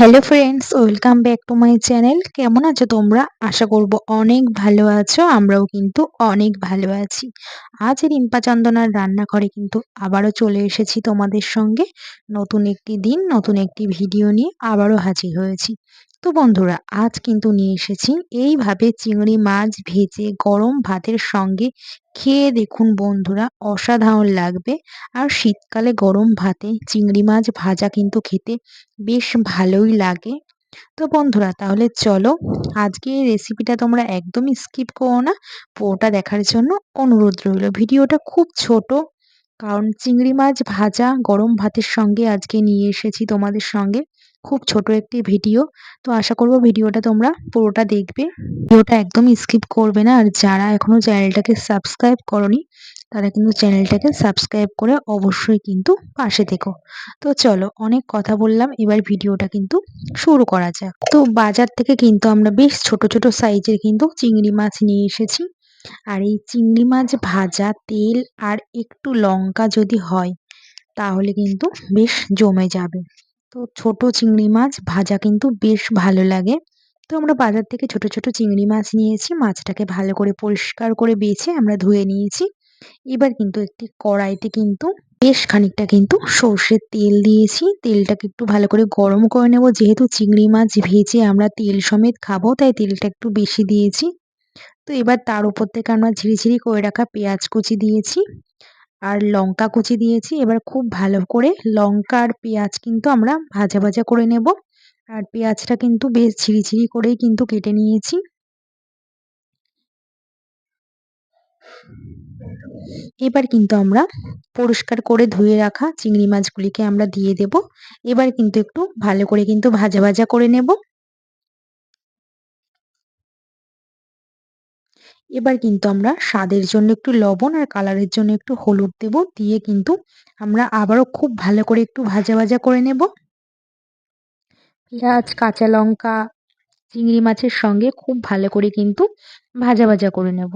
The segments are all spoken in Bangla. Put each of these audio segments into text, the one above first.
Hello friends welcome back to my channel কেমন আছো তোমরা? আশা করব অনেক ভালো আছো, আমরাও কিন্তু অনেক ভালো আছি। আজ রিম্পা চন্দনার রান্নাঘরে কিন্তু আবারও চলে এসেছি তোমাদের সঙ্গে। নতুন একটি দিন, নতুন একটি ভিডিও নিয়ে আবারও হাজির হয়েছি। তো বন্ধুরা, আজ কিন্তু নিয়ে এসেছি এইভাবে চিংড়ি মাছ ভেজে গরম ভাতের সঙ্গে খেয়ে দেখুন বন্ধুরা, অসাধারণ লাগবে। আর শীতকালে গরম ভাতে চিংড়ি মাছ ভাজা কিন্তু খেতে বেশ ভালোই লাগে। তো বন্ধুরা, তাহলে চলো আজকে এই রেসিপিটা তোমরা একদমই স্কিপ করো না। পুরোটা দেখার জন্য অনুরোধ রইল। ভিডিওটা খুব ছোট, কারণ চিংড়ি মাছ ভাজা গরম ভাতের সঙ্গে আজকে নিয়ে এসেছি তোমাদের সঙ্গে। খুব ছোট একটি ভিডিও। তো আশা করব ভিডিওটা তোমরা পুরোটা দেখবে। ভিডিওটা একদম স্কিপ করবে না। আর যারা এখনও চ্যানেলটাকে সাবস্ক্রাইব করনি, তারা কিন্তু চ্যানেলটাকে সাবস্ক্রাইব করে অবশ্যই কিন্তু পাশে থেকো। তো চলো, অনেক কথা বললাম। এবার ভিডিওটা কিন্তু শুরু করা যাক। তো বাজার থেকে কিন্তু আমরা বেশ ছোট ছোট সাইজের কিন্তু চিংড়ি মাছ নিয়ে এসেছি। আর এই চিংড়ি মাছ ভাজা, তেল আর একটু লঙ্কা যদি হয়, তাহলে কিন্তু বেশ জমে যাবে। তো ছোট চিংড়ি মাছ ভাজা কিন্তু বেশ ভালো লাগে। তো আমরা বাজার থেকে ছোট ছোট চিংড়ি মাছ নিয়েছি। মাছটাকে ভালো করে পরিষ্কার করে বেছে আমরা ধুয়ে নিয়েছি। এবার কিন্তু একটি কড়াইতে কিন্তু বেশ খানিকটা কিন্তু সর্ষের তেল দিয়েছি। তেলটাকে একটু ভালো করে গরম করে নেব। যেহেতু চিংড়ি মাছ ভেজে আমরা তেল সমেত খাব, তাই তেলটা একটু বেশি দিয়েছি। তো এবার তার উপর থেকে আমরা ঝিরিঝিরি করে রাখা পেঁয়াজ কুচি দিয়েছি। আর লঙ্কা কুচি দিয়েছি। এবার খুব ভালো করে লঙ্কা আর পেঁয়াজ কিন্তু আমরা ভাজা ভাজা করে নেব। আর পেঁয়াজটা কিন্তু বেশ ঝিরিঝিরি করেই কিন্তু কেটে নিয়েছি। এবার কিন্তু আমরা পরিষ্কার করে ধুয়ে রাখা চিংড়ি মাছগুলিকে আমরা দিয়ে দেব। এবার কিন্তু একটু ভালো করে কিন্তু ভাজা ভাজা করে নেব। এবার কিন্তু আমরা স্বাদের জন্য একটু লবণ আর কালারের জন্য একটু হলুদ দেব, দিয়ে কিন্তু আমরা আবারও খুব ভালো করে একটু ভাজা ভাজা করে নেব। পেঁয়াজ, কাঁচা লঙ্কা, চিংড়ি মাছের সঙ্গে খুব ভালো করে কিন্তু ভাজা ভাজা করে নেব।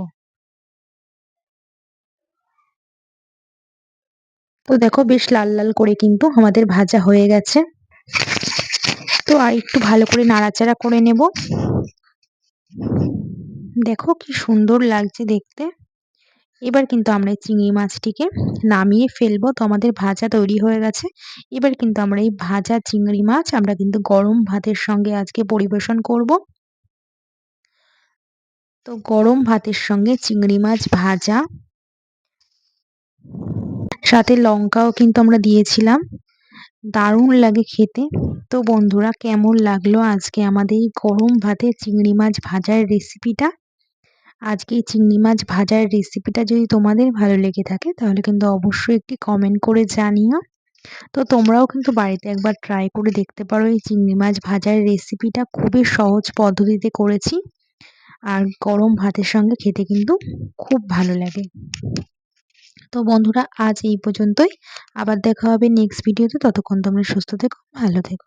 তো দেখো বেশ লাল লাল করে কিন্তু আমাদের ভাজা হয়ে গেছে। তো আর একটু ভালো করে নাড়াচাড়া করে নেব। দেখো কি সুন্দর লাগছে দেখতে। এবার কিন্তু আমরা এই চিংড়ি মাছটিকে নামিয়ে ফেলব। তো আমাদের ভাজা তৈরি হয়ে গেছে। এবার কিন্তু আমরা এই ভাজা চিংড়ি মাছ আমরা কিন্তু গরম ভাতের সঙ্গে আজকে পরিবেশন করব। তো গরম ভাতের সঙ্গে চিংড়ি মাছ ভাজা। সাথে লঙ্কাও কিন্তু আমরা দিয়েছিলাম। দারুণ লাগে খেতে। তো বন্ধুরা কেমন লাগল আজকে আমাদের এই গরম ভাতে চিংড়ি মাছ ভাজার রেসিপিটা আজকে এই চিংড়ি মাছ ভাজার রেসিপিটা যদি তোমাদের ভালো লেগে থাকে, তাহলে কিন্তু অবশ্যই একটি কমেন্ট করে জানিও। তো তোমরাও কিন্তু বাড়িতে একবার ট্রাই করে দেখতে পারো, এই চিংড়ি মাছ ভাজার রেসিপিটা খুবই সহজ পদ্ধতিতে করেছি। আর গরম ভাতের সঙ্গে খেতে কিন্তু খুব ভালো লাগে। তো বন্ধুরা, আজ এই পর্যন্তই। আবার দেখা হবে নেক্সট ভিডিওতে ততক্ষণ তোমরা সুস্থ থেকো, ভালো থেকো।